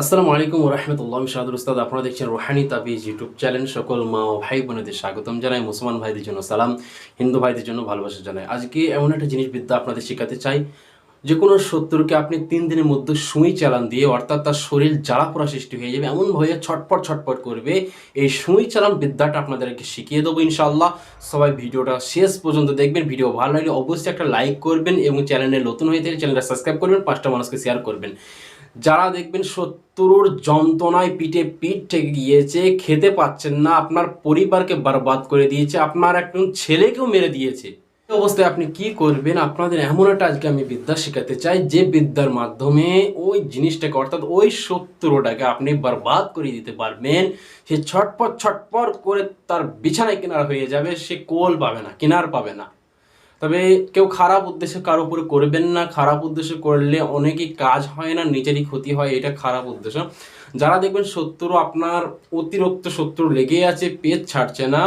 আসসালামু আলাইকুম রহমতুল্লাহ শাহাদুল উস্তাদ, আপনারা দেখছেন রোহানি তাবিজ ইউটিউব চ্যানেল। সকল মা ও ভাই বোনেদের স্বাগতম জানাই, মুসলমান ভাইদের জন্য সালাম, হিন্দু ভাইদের জন্য ভালোবাসা জানাই। আজকে এমন একটা জিনিস বিদ্যা আপনাদের শেখাতে চাই যে কোনো শত্রুকে আপনি তিন দিনের মধ্যে সুঁই চালান দিয়ে, অর্থাৎ তার শরীর জ্বালা পোড়া সৃষ্টি হয়ে যাবে এমনভাবে ছটপট ছটপট করবে, এই সুঁই চালান বিদ্যাটা আপনাদেরকে শিখিয়ে দেবো ইনশাআল্লাহ। সবাই ভিডিওটা শেষ পর্যন্ত দেখবেন, ভিডিও ভালো লাগলে অবশ্যই একটা লাইক করবেন এবং চ্যানেলে নতুন হয়ে থাকলে চ্যানেলটা সাবস্ক্রাইব করবেন, পাঁচটা মানুষকে শেয়ার করবেন। যারা দেখবেন শত্রুর যন্ত্রণায় পিঠে পিঠ ঠেকে গিয়েছে, খেতে পাচ্ছেন না, আপনার পরিবারকে বরবাদ করে দিয়েছে, আপনার একজন ছেলেকেও মেরে দিয়েছে। অবস্থায় আপনি কি করবেন? আপনাদের এমন একটা আজকে আমি বিদ্যা শেখাতে চাই, যে বিদ্যার মাধ্যমে ওই জিনিসটাকে, অর্থাৎ ওই শত্রুটাকে আপনি বরবাদ করে দিতে পারবেন। সে ছটপট ছটপট করে তার বিছানায় কেনার হয়ে যাবে, সে কোল পাবে না, কেনার পাবে না। তবে কেউ খারাপ উদ্দেশ্যে কারও উপরে করবেন না, খারাপ উদ্দেশ্য করলে অনেকই কাজ হয় না, নিজেরই ক্ষতি হয়, এটা খারাপ উদ্দেশ্য। যারা দেখবেন শত্রু আপনার অতিরিক্ত শত্রু লেগে আছে, পেট ছাড়ছে না,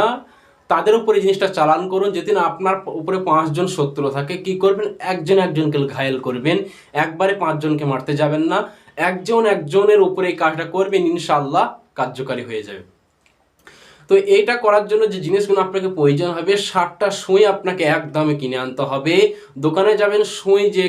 তাদের উপরে জিনিসটা চালান করুন। যেদিন আপনার উপরে পাঁচজন শত্রু থাকে, কি করবেন? একজন একজনকে ঘায়েল করবেন। একবারে পাঁচজনকে মারতে যাবেন না। একজন একজনের উপরে এই কাজটা করবেন ইনশাল্লাহ কার্যকারী হয়ে যাবে। তো এইটা করার জন্য যে জিনিসগুলো আপনাকে প্রয়োজন হবে ষাটটা সুঁই আপনাকে একদমে কিনে আনতে হবে। দোকানে যাবেন, সুঁই যে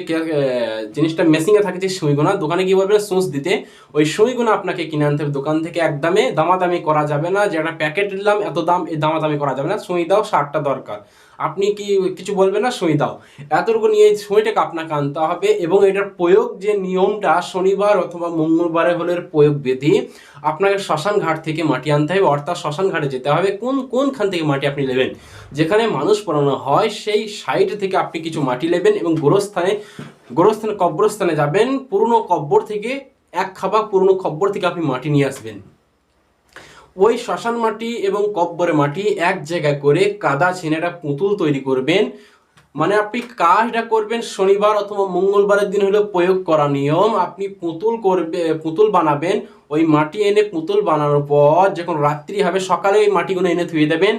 জিনিসটা মেশিনে থাকে যে সুইগুলো, দোকানে কি বলবেন সুঁচ দিতে। ওই সুইগুলো আপনাকে কিনে আনতে হবে। দোকান থেকে একদমে দামাদামি করা যাবে না। যে একটা প্যাকেট নিলাম এত দাম এই দামাদামি করা যাবে না। সুঁই দাও ষাটটা দরকার। আপনি কি কিছু বলবেন না? সুই দাও। এতটুকু নিয়ে সুইটাকে আপনাকে আনতে হবে এবং এটার প্রয়োগ যে নিয়মটা শনিবার অথবা মঙ্গলবারে হলে প্রয়োগ বিধি, আপনাকে শ্মশান ঘাট থেকে মাটি আনতে হবে। অর্থাৎ শ্মশান ঘাটে যেতে হবে। কোন, কোনখান থেকে মাটি আপনি নেবেন? যেখানে মানুষ পড়ানো হয়, সেই সাইড থেকে আপনি কিছু মাটি নেবেন এবং গোরস্থানে গোরস্থানে কব্রস্থানে যাবেন। পুরনো কব্বর থেকে এক খাবা পুরনো কব্বর থেকে আপনি মাটি নিয়ে আসবেন। ওই শ্মশান মাটি এবং কব্বরে মাটি এক জায়গায় করে কাদা ছেনেটা পুতুল তৈরি করবেন। মানে আপনি কাজটা করবেন শনিবার অথবা মঙ্গলবারের দিন হলো প্রয়োগ করা নিয়ম। আপনি পুতুল করবে, পুতুল বানাবেন, ওই মাটি এনে পুতুল বানানোর পর যখন রাত্রি হবে, সকালে ওই মাটিগুলো এনে ধুয়ে দেবেন।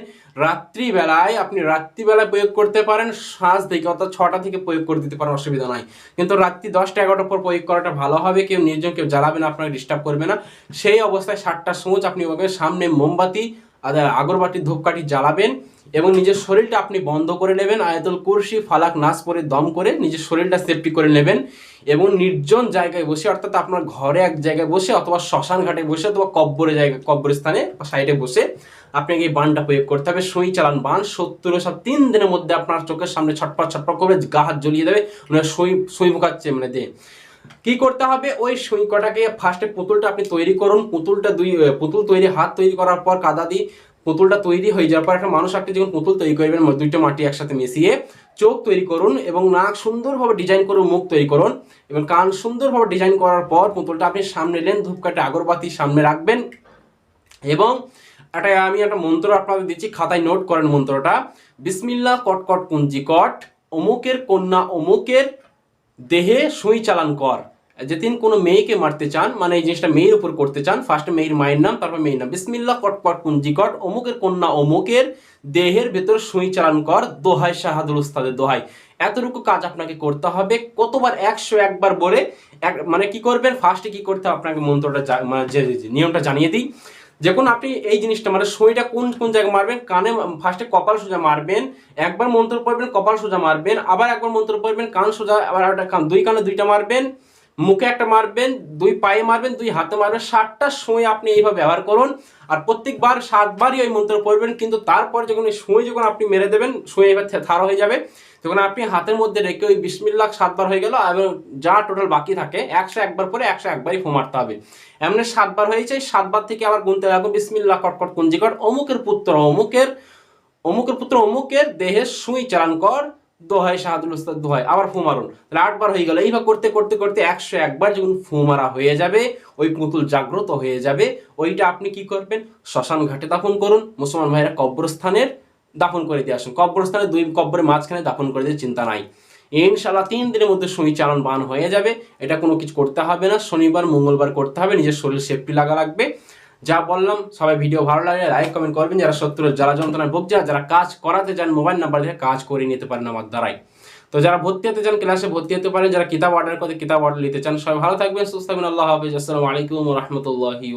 রাত্রিবেলায় আপনি রাত্রিবেলায় প্রয়োগ করতে পারেন সাঁঝ থেকে অর্থাৎ ছটা থেকে প্রয়োগ করে দিতে পারেন, অসুবিধা নাই। কিন্তু রাত্রি দশটা, এগারোটার পর প্রয়োগ করাটা ভালো হবে, কেউ নির্জন কেউ জ্বালাবে না, আপনাকে ডিস্টার্ব করবে না। সেই অবস্থায় ষাটটা সূচ আপনি ওভাবে সামনে মোমবাতি আর আগরবাতি, ধূপকাঠি জ্বালাবেন। এবং নিজের শরীরটা আপনি বন্ধ করে নেবেন, আয়াতুল কুরসি, ফালাক নাচ পরে দম করে নিজের শরীরটা সেফটি করে নেবেন এবং নির্জন জায়গায় বসে, অর্থাৎ আপনার ঘরে এক জায়গায় বসে অথবা শ্মশান ঘাটে বসে অথবা কব্বরে জায়গায় কব্বরস্থানে সাইডে বসে আপনাকে এই বানটা প্রয়োগ করতে হবে। সই চালান বান, সত্তর সব তিন দিনের মধ্যে আপনার চোখের সামনে ছটপট ছটপট করে গা হাত জ্বলিয়ে দেবে মানে সই, সুই মুখাচ্ছে মানে দিয়ে। কি করতে হবে? ওই সুই কটাকে ফার্স্টে পুতুলটা আপনি তৈরি করুন। পুতুলটা দুই, পুতুল তৈরি, হাত তৈরি করার পর কাদা দিয়ে পুতুলটা তৈরি হয়ে যাওয়ার পর একটা মানুষ আপনি যখন পুতুল তৈরি করবেন দুইটা মাটি একসাথে মিশিয়ে চোখ তৈরি করুন এবং নাক সুন্দরভাবে ডিজাইন করুন মুখ তৈরি করুন এবং কান সুন্দরভাবে ডিজাইন করার পর পুতুলটা আপনি সামনে নেন, ধূপকাঠি, আগরবাতি সামনে রাখবেন এবং একটা, আমি একটা মন্ত্র আপনাদের দিচ্ছি, খাতায় নোট করেন মন্ত্রটা। বিসমিল্লাহ কটকট কুঞ্জি কট, অমুকের কন্যা অমুকের দেহে সুই চালান কর। যেদিন কোনো মেয়েকে মারতে চান মানে এই জিনিসটা মেয়ের উপর করতে চান ফার্স্টে মেয়ের মায়ের নাম, তারপর মেয়ের নাম। বিসমিল্লাহ, কটকট কুঞ্জিকট অমুকের কন্যা, অমুকের দেহের ভেতর সুই চালান কর, দোহাই, শাহাদুল উস্তাদের দোহাই। এতটুকু কাজ আপনাকে করতে হবে, কতবার একশো একবার বলে, এক মানে কি করবেন? ফার্স্টে কি করতে হবে? আপনাকে মন্ত্রটা মানে যে যে নিয়মটা জানিয়ে দিই। যখন আপনি এই জিনিসটা মানে সুইটা কোন কোন জায়গায় মারবেন? কানে ফার্স্টে কপাল সোজা মারবেন, একবার মন্ত্র পড়বেন, কপাল সোজা মারবেন, আবার একবার মন্ত্র পড়বেন, কান সোজা, আবার একটা কান, দুই কানে দুইটা মারবেন মুখে একটা মারবেন, দুই পায়ে মারবেন, দুই হাতে মারবেন ষাটটা সুই আপনি এইভাবে ব্যবহার করুন। আর প্রত্যেকবার সাতবারই ওই মন্ত্র পড়বেন, কিন্তু তারপর যখন ওই সুই যখন আপনি মেরে দেবেন সুই এবার থার হয়ে যাবে। তখন আপনি হাতের মধ্যে রেখে ওই বিসমিল্লাহ সাতবার হয়ে গেল এবং যা টোটাল বাকি থাকে, একশো একবার পরে একশো একবারই ফো মারতে হবে। এমনি সাতবার হয়েছে সাতবার থেকে আবার গুনতে লাগবে বিসমিল্লাহ কটকট কুঞ্জিকট। অমুকের পুত্র, অমুকের অমুকের পুত্র, অমুকের দেহের সুই চালান কর। দোহাই শাহাদুল উস্তাদ দোহাই আবার ফু মারুন। তাহলে আটবার হয়ে গেল। এইভাবে করতে করতে করতে একশো একবার যখন ফু মারা হয়ে যাবে, ওই পুতুল জাগ্রত হয়ে যাবে, ওইটা আপনি কি করবেন? শ্মশান ঘাটে দাফন করুন। মুসলমান ভাইরা কব্রস্থানের দাফন করে দিয়ে আসুন। কব্রস্থানে দুই কব্বরের মাঝখানে দাফন করে দিয়ে চিন্তা নাই। ইনশাল্লাহ তিন দিনের মধ্যে সুই চালান বান হয়ে যাবে। এটা কোনো কিছু করতে হবে না। শনিবার, মঙ্গলবার করতে হবে। নিজের শরীর সেফটি লাগা লাগবে। যা বললাম, সবাই ভিডিও ভালো লাগলে লাইক কমেন্ট করবেন। যারা সত্তর যারা যন্ত্রণায় ভোগ আর যারা কাজ করাতে চান মোবাইল নাম্বার দিয়ে কাজ করে নিতে পারেন আমার দ্বারাই। তো যারা ভর্তি হতে চান ক্লাসে ভর্তি হতে পারেন, যারা কিতাব অর্ডার করতে, কিতাব অর্ডার নিতে চান, সবাই ভালো থাকবেন, সুস্থ থাকবেন। আল্লাহ হাফিজ। আসসালামু আলাইকুম রহমতুল্লাহি